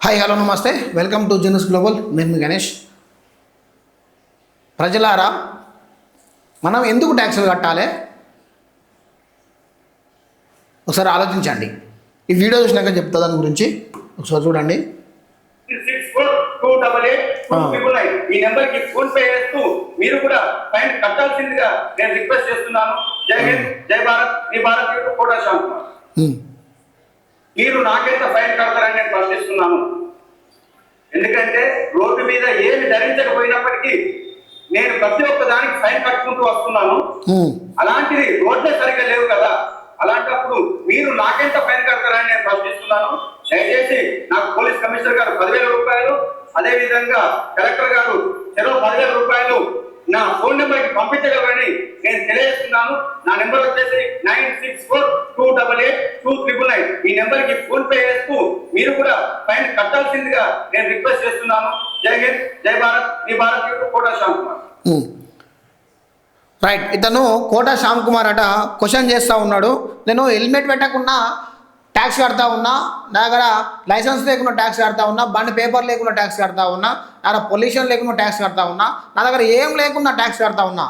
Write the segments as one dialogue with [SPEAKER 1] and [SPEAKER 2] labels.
[SPEAKER 1] Hi hello నమస్తే. Welcome to genus global నేను గణేష్. ప్రజలారా మనం ఎందుకు ట్యాక్సులు కట్టాలి? ఒకసారి ఆలోచించండి. ఈ వీడియో చూసినాక చెప్తా దాని గురించి. ఒకసారి చూడండి.
[SPEAKER 2] నైన్ ఈ నెంబర్కి ఫోన్ పే చేస్తూ మీరు కూడా ఫైన్ కట్టాల్సిందిగా నేను రిక్వెస్ట్ చేస్తున్నాను. జై హింద్ జై భారత్ భారత్ యొక్క కోటా శ్యామ్ కుమార్
[SPEAKER 1] ఉమ్,
[SPEAKER 2] మీరు నాకెంత ఫైన్ కడతారని నేను ప్రశ్నిస్తున్నాను. ఎందుకంటే రోడ్డు మీద ఏమి ధరించకపోయినప్పటికీ నేను ప్రతి ఒక్క దానికి ఫైన్ కట్టుకుంటూ వస్తున్నాను. అలాంటిది రోడ్లే సరిగ్గా లేవు కదా. అలాంటప్పుడు మీరు నాకెంత ఫైన్ కడతారని నేను ప్రశ్నిస్తున్నాను. దయచేసి నాకు పోలీస్ కమిషనర్ గారు పదివేల రూపాయలు అదే విధంగా కలెక్టర్ గారు చెరో పదివేల రూపాయలు నా ఫోన్ నెంబర్ పంపించగలరని నేను తెలియజేస్తున్నాను. నా నెంబర్ వచ్చేసి nine six four two double eight two triple nine ఈ నెంబర్కి ఫోన్ పే చేస్తూ మీరు కూడా ఫైన్ కట్టాల్సిందిగా నేను రిక్వెస్ట్ చేస్తున్నాను. జై హింద్ జై భారత్. మీ భారత్ కోటా శ్యామ్ కుమార్.
[SPEAKER 1] రైట్ ఇతను కోట శ్యామ్ కుమార్ అట క్వశ్చన్ చేస్తూ ఉన్నాడు. నేను హెల్మెట్ పెట్టకుండా ట్యాక్స్ కడతా ఉన్నా నా దగ్గర లైసెన్స్ లేకుండా ట్యాక్స్ కడతా ఉన్నా బండి పేపర్ లేకుండా ట్యాక్స్ కడతా ఉన్నా నా దగ్గర పొల్యూషన్ లేకుండా ట్యాక్స్ కడతా ఉన్నా నా దగ్గర ఏం లేకుండా ట్యాక్స్ కడతా ఉన్నా.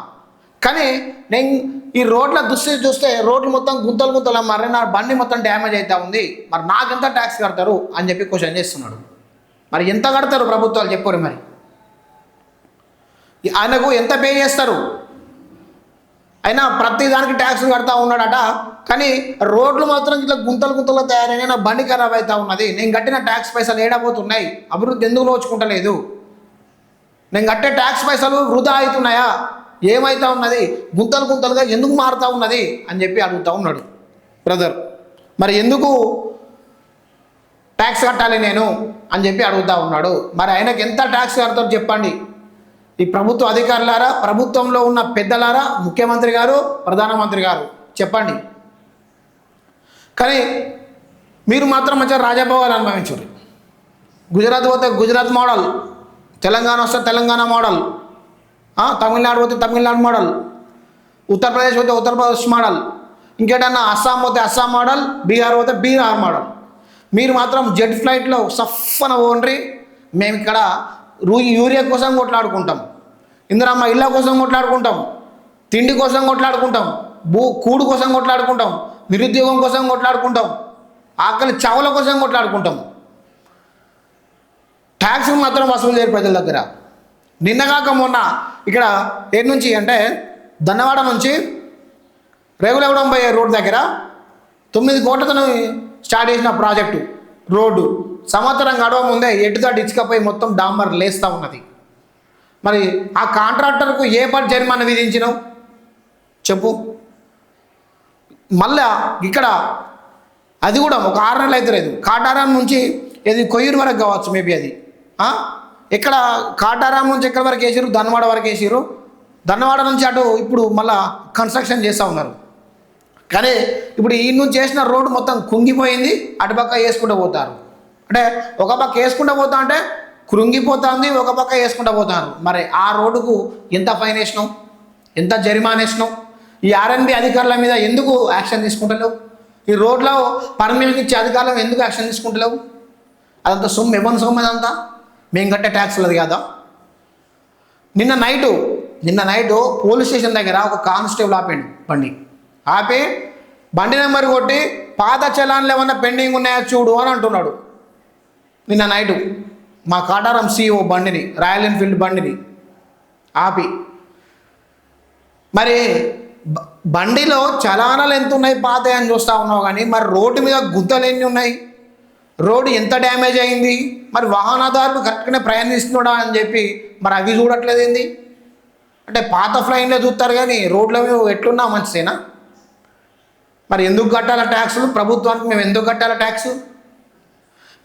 [SPEAKER 1] కానీ నేను ఈ రోడ్ల దుస్థితి చూస్తే రోడ్లు మొత్తం గుంతలు గుంతలు మరి నా బండి మొత్తం డ్యామేజ్ అవుతా ఉంది మరి నాకెంత ట్యాక్స్ కడతారు అని చెప్పి క్వశ్చన్ చేస్తున్నాడు. మరి ఎంత కడతారు ప్రభుత్వాలు చెప్పరు మరి? ఆయనకు ఎంత పే చేస్తారు? అయినా ప్రతి దానికి ట్యాక్స్ కడతా ఉన్నాడట కానీ రోడ్లు మాత్రం ఇట్లా గుంతలు గుంతలు తయారైన నా బండి ఖరాబ్ అవుతా ఉన్నది. నేను కట్టిన ట్యాక్స్ పైసలు ఏడబోతున్నాయి. అభివృద్ధి ఎందుకు నోచుకుంటలేదు నేను కట్టే ట్యాక్స్ పైసలు వృధా అవుతున్నాయా? ఏమైతా ఉన్నది? గుంతలు గుంతలుగా ఎందుకు మారుతా ఉన్నది? అని చెప్పి అడుగుతా ఉన్నాడు. బ్రదర్ మరి ఎందుకు ట్యాక్స్ కట్టాలి నేను? అని చెప్పి అడుగుతా ఉన్నాడు. మరి ఆయనకు ఎంత ట్యాక్స్ కడతారో చెప్పండి. ఈ ప్రభుత్వ అధికారులారా ప్రభుత్వంలో ఉన్న పెద్దలారా ముఖ్యమంత్రి గారు ప్రధానమంత్రి గారు చెప్పండి. కానీ మీరు మాత్రం మంచిగా రాజభోగాలు అనుభవించారు గుజరాత్ పోతే గుజరాత్ మోడల్ తెలంగాణ వస్తే తెలంగాణ మోడల్ తమిళనాడు పోతే తమిళనాడు మోడల్ ఉత్తరప్రదేశ్ పోతే ఉత్తరప్రదేశ్ మోడల్ ఇంకేటన్నా అస్సాం పోతే అస్సాం మోడల్ బీహార్ పోతే బీహార్ మోడల్. మీరు మాత్రం జెట్ ఫ్లైట్లో సఫ్ఫన ఓన్రి మేము ఇక్కడ రూ యూరియా కోసం కొట్లాడుకుంటాం. ఇందిరమ్మ ఇళ్ళ కోసం కొట్లాడుకుంటాం. తిండి కోసం కొట్లాడుకుంటాం. భూ కూడు కోసం కొట్లాడుకుంటాం. నిరుద్యోగం కోసం కొట్లాడుకుంటాం. ఆకలి చావుల కోసం కొట్లాడుకుంటాం. ట్యాక్స్ మాత్రం వసూలు చేయరు ప్రజల దగ్గర. నిన్నగాక మొన్న ఇక్కడ ఏడు నుంచి అంటే దన్నవాడ నుంచి రేగులగూడెం పోయే రోడ్ దగ్గర తొమ్మిది కోట్లతో స్టార్ట్ చేసిన ప్రాజెక్టు రోడ్డు. సంవత్సరం గడవ ముందే ఎటుదా ఇసుకపోయి మొత్తం డాంబర్ లేస్తూ ఉన్నది. మరి ఆ కాంట్రాక్టర్కు ఏ పని జరిమానా విధించినావు? చెప్పు. మళ్ళా ఇక్కడ అది కూడా ఒక ఆరు నెలలు అయితే లేదు. కాటారాం నుంచి ఇది కొయ్యూరు వరకు కావచ్చు మేబీ అది. ఇక్కడ కాటారాం నుంచి ఎక్కడి వరకు వేసారు ధన్వాడ వరకు వేసారు ధన్వాడ నుంచి అటు ఇప్పుడు మళ్ళా కన్స్ట్రక్షన్ చేస్తూ ఉన్నారు. కానీ ఇప్పుడు ఈ నుంచి చేసిన రోడ్డు మొత్తం కుంగిపోయింది అటుపక్క వేసుకుంటూ పోతారు. అంటే ఒక పక్క వేసుకుంటూ పోతా అంటే కృంగిపోతుంది ఒక పక్క వేసుకుంటూ పోతారు. మరి ఆ రోడ్డుకు ఎంత ఫైన్ వేసినాం? ఎంత జరిమానా వేసినాం? ఈ ఆర్ఎన్బి అధికారుల మీద ఎందుకు యాక్షన్ తీసుకుంటలేవు? ఈ రోడ్లో పర్మిషన్ ఇచ్చే అధికారులు ఎందుకు యాక్షన్ తీసుకుంటలేవు? అదంతా సొమ్ము ఇవ్వని సొమ్ము అదంతా మేము కట్టే ట్యాక్స్లు అది కాదా? నిన్న నైటు నిన్న నైటు పోలీస్ స్టేషన్ దగ్గర ఒక కానిస్టేబుల్ ఆపండి బండి. ఆపి బండి నెంబర్ కొట్టి పాత చలాన్లు ఏమన్నా పెండింగ్ ఉన్నాయా చూడు అని అంటున్నాడు. నిన్న నైటు మా కాటారం సిఓ బండిని రాయల్ ఎన్ఫీల్డ్ బండిని ఆపి. మరి బండిలో చలానాలు ఎంత ఉన్నాయి పాత అని చూస్తూ ఉన్నావు కానీ మరి రోడ్డు మీద గుద్దలు ఎన్ని ఉన్నాయి? రోడ్డు ఎంత డ్యామేజ్ అయింది? మరి వాహనదారులు కరెక్ట్గానే ప్రయాణిస్తున్నాడా అని చెప్పి మరి అవి చూడట్లేదు ఏంది? అంటే పాత ఫ్లైన్లో చూస్తారు కానీ రోడ్ల మీద ఎట్లున్నా మంచిదేనా? మరి ఎందుకు కట్టాల ట్యాక్సులు? ప్రభుత్వానికి మేము ఎందుకు కట్టాల ట్యాక్స్?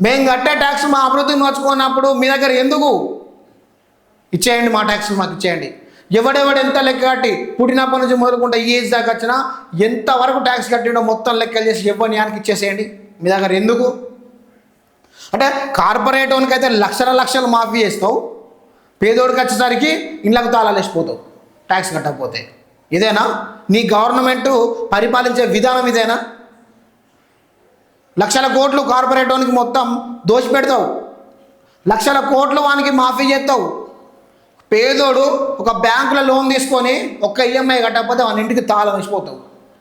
[SPEAKER 1] మేము కట్టే ట్యాక్స్ మా అభివృద్ధిని నోచుకున్నప్పుడు మీ దగ్గర ఎందుకు? ఇచ్చేయండి మా ట్యాక్స్ మాకు ఇచ్చేయండి. ఎవడెవడు ఎంత లెక్క కట్టి పుట్టినప్పటి నుంచి మొదలుకుంటే ఈ ఏజ్ దాకా వచ్చినా ఎంతవరకు ట్యాక్స్ కట్టిండో మొత్తం లెక్కలు చేసి ఎవరిని యానికి ఇచ్చేసేయండి? మీ దగ్గర ఎందుకు? అంటే కార్పొరేట్ వానికి అయితే లక్షల లక్షలు మాఫీ చేస్తావు పేదోడికి వచ్చేసరికి ఇండ్లకు తాళాలు వేసిపోతావు ట్యాక్స్ కట్టకపోతే. ఇదేనా? నీ గవర్నమెంట్ పరిపాలించే విధానం ఇదేనా? లక్షల కోట్లు కార్పొరేట్ వానికి మొత్తం దోషి పెడతావు లక్షల కోట్లు వానికి మాఫీ చేస్తావు. పేదోడు ఒక బ్యాంకులో లోన్ తీసుకొని ఒక్క ఈఎంఐ కట్టకపోతే వాని ఇంటికి తాళం వేసిపోతావు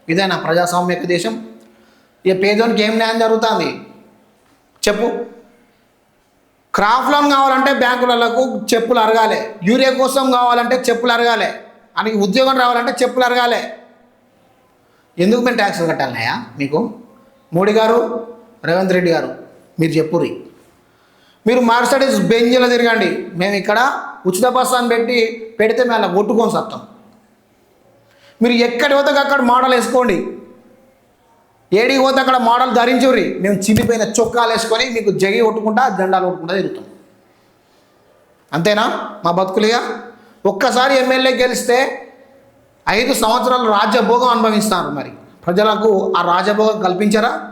[SPEAKER 1] ఇదేనా ప్రజాస్వామ్యక దేశం ఇక పేదోనికి ఏం న్యాయం జరుగుతుంది? చెప్పు. క్రాఫ్ట్ లోన్ కావాలంటే బ్యాంకులకు చెప్పులు అరగాలి. యూరియా కోసం కావాలంటే చెప్పులు అరగాలి. అని ఉద్యోగం రావాలంటే చెప్పులు అరగాలి. ఎందుకు మేము ట్యాక్సులు కట్టాలన్నాయా మీకు? మోడీ గారు రేవంత్ రెడ్డి గారు మీరు చెప్పుర్రి. మీరు మార్సడీస్ బెంజ్లో తిరగండి. మేము ఇక్కడ ఉచిత బస్సు అని పెట్టి పెడితే మేము అలా కొట్టుకొని సత్తాం. మీరు ఎక్కడి పోతే అక్కడ మోడల్ వేసుకోండి. ఏడికి పోతే అక్కడ మోడల్ ధరించుర్రి. మేము చిన్నిపోయిన చొక్కాలు వేసుకొని మీకు జగి కొట్టుకుంటా జెండాలు కొట్టుకుంటా తిరుగుతాం. అంతేనా? మా బతుకులుగా? ఒక్కసారి ఎమ్మెల్యే గెలిస్తే ఐదు సంవత్సరాలు రాజ్యభోగం అనుభవిస్తారు మరి. ప్రజలకు ఆ రాజభోగం కల్పించరా?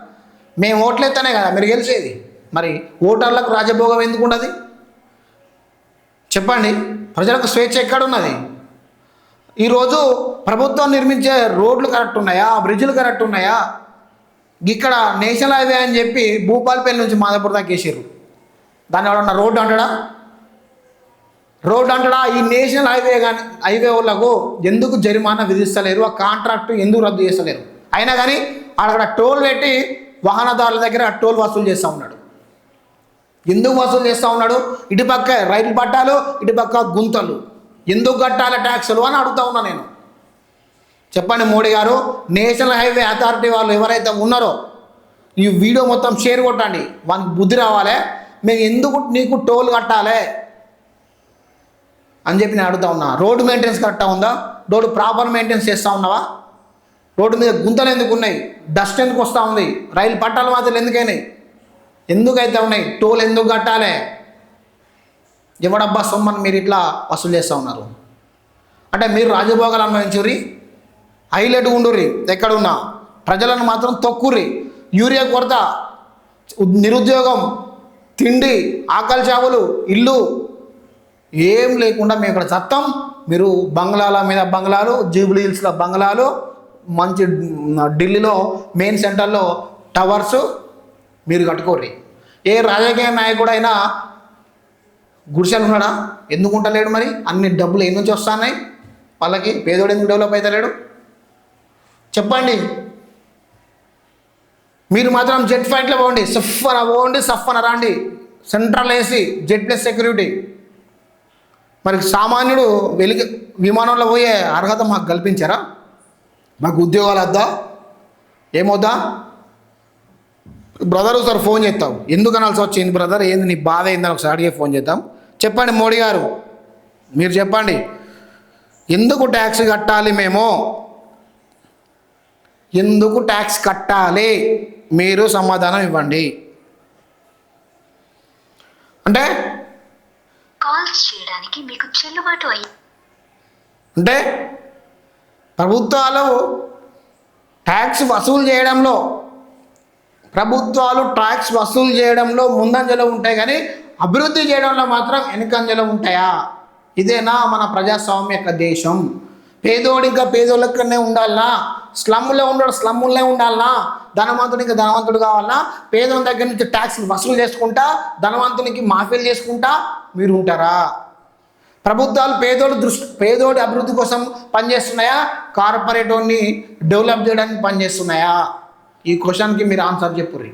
[SPEAKER 1] మేము ఓట్లెత్తనే కదా మీరు గెలిచేది. మరి ఓటర్లకు రాజభోగం ఎందుకు ఉండదు? చెప్పండి. ప్రజలకు స్వేచ్ఛ ఎక్కడున్నది? ఈరోజు ప్రభుత్వం నిర్మించే రోడ్లు కరెక్ట్ ఉన్నాయా? బ్రిడ్జ్లు కరెక్ట్ ఉన్నాయా? ఇక్కడ నేషనల్ హైవే అని చెప్పి భూపాలపల్లి నుంచి మాదాపూర్ దాకా వేసారు దాన్ని ఎవడన్నా రోడ్డు అంటాడా? రోడ్డు అంటాడా? ఈ నేషనల్ హైవే కానీ హైవే వాళ్ళకు ఎందుకు జరిమానా విధిస్తలేరు? ఆ కాంట్రాక్ట్ ఎందుకు రద్దు చేస్తలేరు? అయినా కానీ అక్కడ టోల్ పెట్టి వాహనదారుల దగ్గర టోల్ వసూలు చేస్తూ ఉన్నాడు. ఎందుకు వసూలు చేస్తూ ఉన్నాడు? ఇటుపక్క రైలు పట్టాలు ఇటుపక్క గుంతలు. ఎందుకు కట్టాలి ట్యాక్సులు అని అడుగుతా ఉన్నా నేను. చెప్పండి మోడీ గారు నేషనల్ హైవే అథారిటీ వాళ్ళు ఎవరైతే ఉన్నారో ఈ వీడియో మొత్తం షేర్ కొట్టండి. వాళ్ళకి బుద్ధి రావాలి. మేము ఎందుకు నీకు టోల్ కట్టాలి? అని చెప్పి నేను అడుగుతా ఉన్నా. రోడ్డు మెయింటెనెన్స్ కరెక్టా ఉందా? రోడ్డు ప్రాపర్ మెయింటెనెన్స్ చేస్తూ ఉన్నావా? రోడ్డు మీద గుంతలు ఎందుకు ఉన్నాయి? డస్ట్ ఎందుకు వస్తూ ఉంది? రైలు పట్టాలు మాత్రం ఎందుకైనాయి? ఎందుకైతే ఉన్నాయి? టోల్ ఎందుకు కట్టాలి? ఎవడబ్బా సొమ్మని మీరు ఇట్లా వసూలు చేస్తూ ఉన్నారు? అంటే మీరు రాజభోగాలు అనుభవించుర్రి? హైలైట్ ఉండుర్రి ఎక్కడున్నా? ప్రజలను మాత్రం తొక్కుర్రి. యూరియా కొరత నిరుద్యోగం తిండి ఆకలి చావులు ఇల్లు ఏం లేకుండా మేము ఇక్కడ చత్తం. మీరు బంగ్లాల మీద బంగ్లాలు జూబ్లీ హిల్స్లో బంగ్లాలు మంచి ఢిల్లీలో మెయిన్ సెంటర్లో టవర్స్ మీరు కట్టుకోర్రి. ఏ రాజకీయ నాయకుడైనా గుడిసెలు ఉన్నాడా ఎందుకు ఉంటలేడు మరి? అన్ని డబ్బులు ఎన్ని నుంచి వస్తున్నాయి? వాళ్ళకి పేదోడు ఎందుకు డెవలప్ అవుతలేడు చెప్పండి. మీరు మాత్రం జెట్ ఫ్లైట్లో పోండి. సఫ్ఫన పోండి సఫ్ఫన రాండి. Central AC jet plus security. మరి సామాన్యుడు వెలిగి విమానంలో పోయే అర్హత మాకు కల్పించారా? మాకు ఉద్యోగాలు వద్దా? ఏమొద్దా? బ్రదర్ ఒకసారి ఫోన్ చేస్తాం ఎందుకు అనాల్సి వచ్చింది బ్రదర్? ఏంది నీ బాధ ఏందని ఒకసారి అడిగే ఫోన్ చేద్దాం. చెప్పండి మోడీ గారు. మీరు చెప్పండి. ఎందుకు ట్యాక్స్ కట్టాలి మేము? ఎందుకు ట్యాక్స్ కట్టాలి? మీరు సమాధానం ఇవ్వండి. అంటే?
[SPEAKER 3] కాల్స్ చేయడానికి మీకు చెల్లుబాటు అయ్యి
[SPEAKER 1] అంటే? ప్రభుత్వాలు ట్యాక్స్ వసూలు చేయడంలో ప్రభుత్వాలు ట్యాక్స్ వసూలు చేయడంలో ముందంజలో ఉంటాయి కానీ అభివృద్ధి చేయడంలో మాత్రం వెనుకంజలో ఉంటాయా? ఇదేనా మన ప్రజాస్వామ్య దేశం. పేదోడు ఇంకా పేదోళ్ళకనే ఉండాలనా? స్లమ్లో ఉండడు స్లమ్ములనే ఉండాలనా? ధనవంతుడు ఇంకా ధనవంతుడు కావాలనా? పేదోని దగ్గర నుంచి ట్యాక్స్ వసూలు చేసుకుంటా ధనవంతునికి మాఫీలు చేసుకుంటా మీరు ఉంటారా? ప్రభుత్వాలు పేదోడు దృష్టి పేదోడి అభివృద్ధి కోసం పనిచేస్తున్నాయా? కార్పొరేటోని డెవలప్ చేయడానికి పనిచేస్తున్నాయా? ఈ క్వశ్చన్కి మీరు ఆన్సర్ చెప్పుర్రి